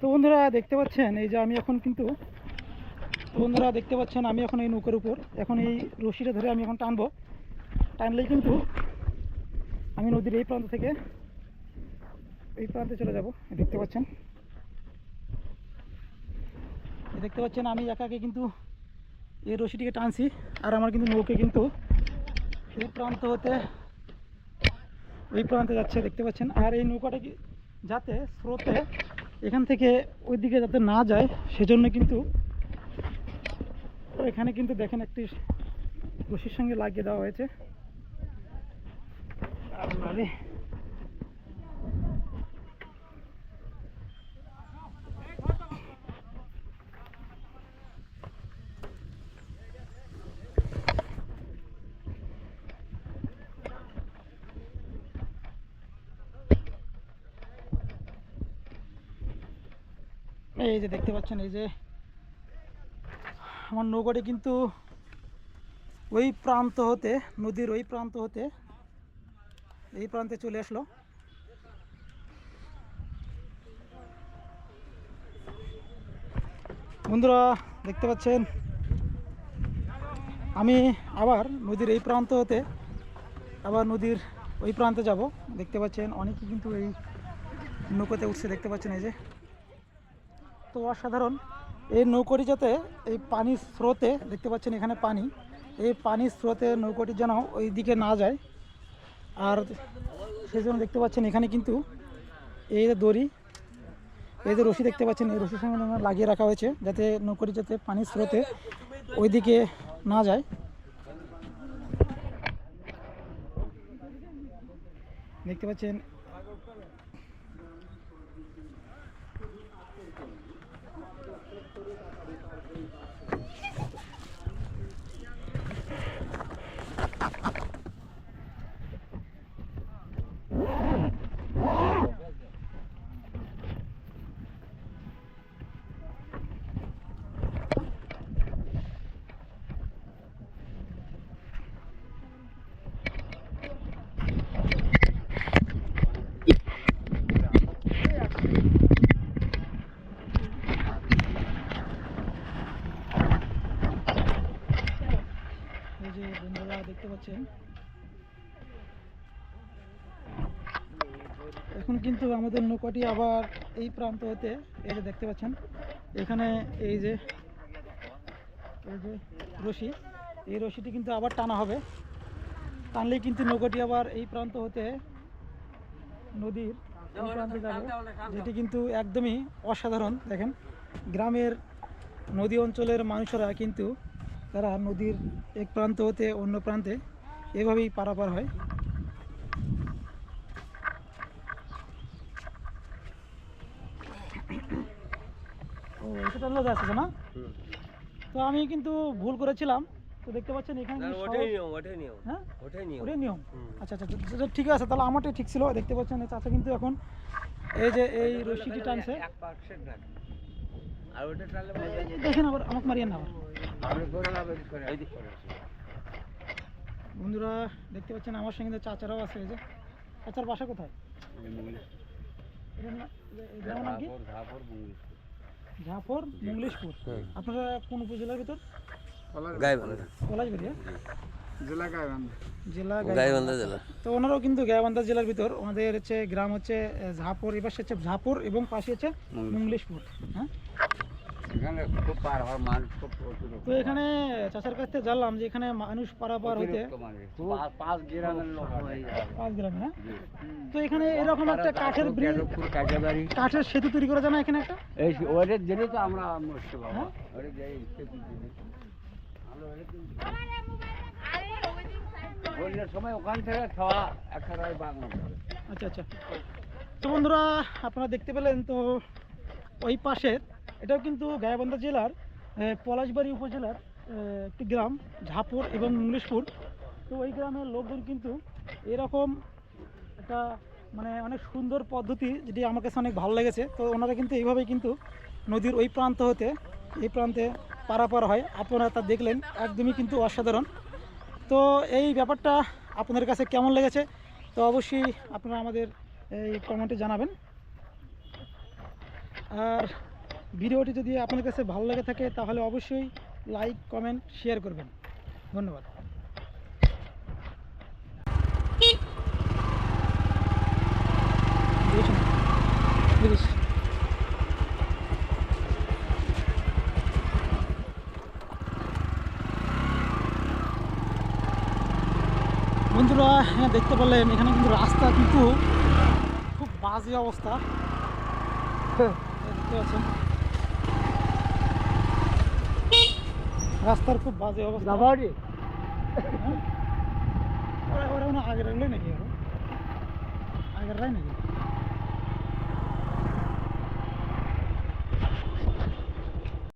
তো বন্ধুরা দেখতে পাচ্ছেন, এই যে আমি এখন কিন্তু বন্ধুরা দেখতে পাচ্ছেন, আমি এখন এই নৌকার উপর, এখন এই রশিটা ধরে আমি এখন টানবো। টানলেই কিন্তু আমি নদীর এই প্রান্ত থেকে এই প্রান্তে চলে যাব দেখতে পাচ্ছেন। দেখতে পাচ্ছেন, আমি একাকে কিন্তু এই রশিটিকে টানছি, আর আমার কিন্তু নৌকে কিন্তু এই প্রান্ত হতে ওই প্রান্তে যাচ্ছে, দেখতে পাচ্ছেন। আর এই নৌকাটা যাতে স্রোতে এখান থেকে ওই দিকে যাতে না যায়, সেজন্য কিন্তু এখানে কিন্তু দেখেন একটি রশির সঙ্গে লাগিয়ে দেওয়া হয়েছে। এই যে দেখতে পাচ্ছেন, এই যে আমার নৌকাটি কিন্তু ওই প্রান্ত হতে, নদীর ওই প্রান্ত হতে, এই প্রান্তে চলে আসলো। বন্ধুরা, দেখতে পাচ্ছেন, আমি আবার নদীর এই প্রান্ত হতে, আবার নদীর ওই প্রান্তে যাব। দেখতে পাচ্ছেন অনেকেই কিন্তু এই নৌকাতে উঠছে, দেখতে পাচ্ছেন এই যে। তো অসাধারণ। এই নৌকোটি যাতে এই পানির স্রোতে, দেখতে পাচ্ছেন এখানে পানি, এই পানির স্রোতে নৌকোটি যেন ওই দিকে না যায়। আর সেই জন্য দেখতে পাচ্ছেন এখানে কিন্তু এই যে দড়ি, এই যে রশি দেখতে পাচ্ছেন, এই রশির সঙ্গে লাগিয়ে রাখা হয়েছে, যাতে নৌকোটি যাতে পানির স্রোতে ওই দিকে না যায়। দেখতে পাচ্ছেন এই যে বন্ধুরা দেখতে পাচ্ছেন। এখন কিন্তু আমাদের নৌকাটি আবার এই প্রান্ত হতে এই যে দেখতে পাচ্ছেন, এখানে এই যে এই যে রশি, এই রশিটি কিন্তু আবার টানা হবে। টানলেই কিন্তু নৌকাটি আবার এই প্রান্ত হতে নদীর যেটি কিন্তু একদমই অসাধারণ। দেখেন, গ্রামের নদী অঞ্চলের মানুষেরা কিন্তু তারা নদীর এক প্রান্ত হতে অন্য প্রান্তে এভাবেই পারাপার হয়। ও এটা টানলে যাচ্ছে না তো আমি কিন্তু ভুল করেছিলাম। তো দেখতে পাচ্ছেন এখানে ওটাই নিয়ম ওটাই নিয়ম। হ্যাঁ? ওটাই নিয়ম। ওটাই নিয়ম? আচ্ছা আচ্ছা আচ্ছা, আচ্ছা, ঠিক আছে তাহলে আমারটাই ঠিক ছিল। দেখতে পাচ্ছেন চাচা কিন্তু এখন এই যে এই রশিটি টানছে। দেখেন আবার আমাকে মারিয়ে না বন্ধুরা দেখতে পাচ্ছেন আমার সঙ্গে চাচারাও আছে এই যে। চাচার বাসা কোথায়? ঝাফর মঙ্গলেশপুর। আপনারা কোন উপজেলার ভিতর? পলাশবাড়িয়া জেলা গাইবান্ধা। জেলা গাইবান্ধা। জেলা। তো ওনারাও কিন্তু গাইবান্ধা জেলার ভিতর। ওনাদের হচ্ছে গ্রাম হচ্ছে ঝাপুর এবার হচ্ছে ঝাপুর এবং পাশে হচ্ছে মঙ্গলেশপুর হ্যাঁ? এখানে খুব পার হওয়ার মানুষ খুব তো এখানে কাছ থেকে জানলাম যে এখানে মানুষ পারাপার হইতে পাঁচ- পাঁচ গ্রামের লোক পাঁচ গ্রামে হ্যাঁ? তো এখানে এরকম একটা কাঠের ব্রিজ কাঠের সেতু তৈরি করা যায় না এখানে একটা? এই ওদের জন্যই তো আমরা মুশকিল বাবা। হ্যাঁ? জন্য। বন্যার সময় ওখান থেকে খাওয়া একটা রায় আচ্ছা আচ্ছা। তো বন্ধুরা আপনারা দেখতে পেলেন তো ওই পাশের এটাও কিন্তু গায়াবান্ধা জেলার পলাশবাড়ি উপজেলার একটি গ্রাম ঝাপুর এবং ইংলিশপুর তো ওই গ্রামের লোকজন কিন্তু এরকম একটা মানে অনেক সুন্দর পদ্ধতি যেটি আমার কাছে অনেক ভালো লেগেছে। তো ওনারা কিন্তু এইভাবেই কিন্তু নদীর ওই প্রান্ত হতে, এই প্রান্তে পারাপার হয়। আপনারা তা দেখলেন, একদমই কিন্তু অসাধারণ। তো এই ব্যাপারটা আপনাদের কাছে কেমন লেগেছে? তো অবশ্যই আপনারা আমাদের এই কমেন্টে জানাবেন। আর ভিডিওটি যদি আপনার কাছে ভালো লেগে থাকে, তাহলে অবশ্যই লাইক কমেন্ট শেয়ার করবেন। ধন্যবাদ? বন্ধুরা হ্যাঁ দেখতে পারলেন এখানে কিন্তু রাস্তা কিন্তু খুব বাজে অবস্থা। দেখতে পাচ্ছেন। রাস্তার খুব বাজে অবস্থা। হ্যাঁ? ওরা ওরা আগের রাখলে নাকি আরও আগের রায় নাকি?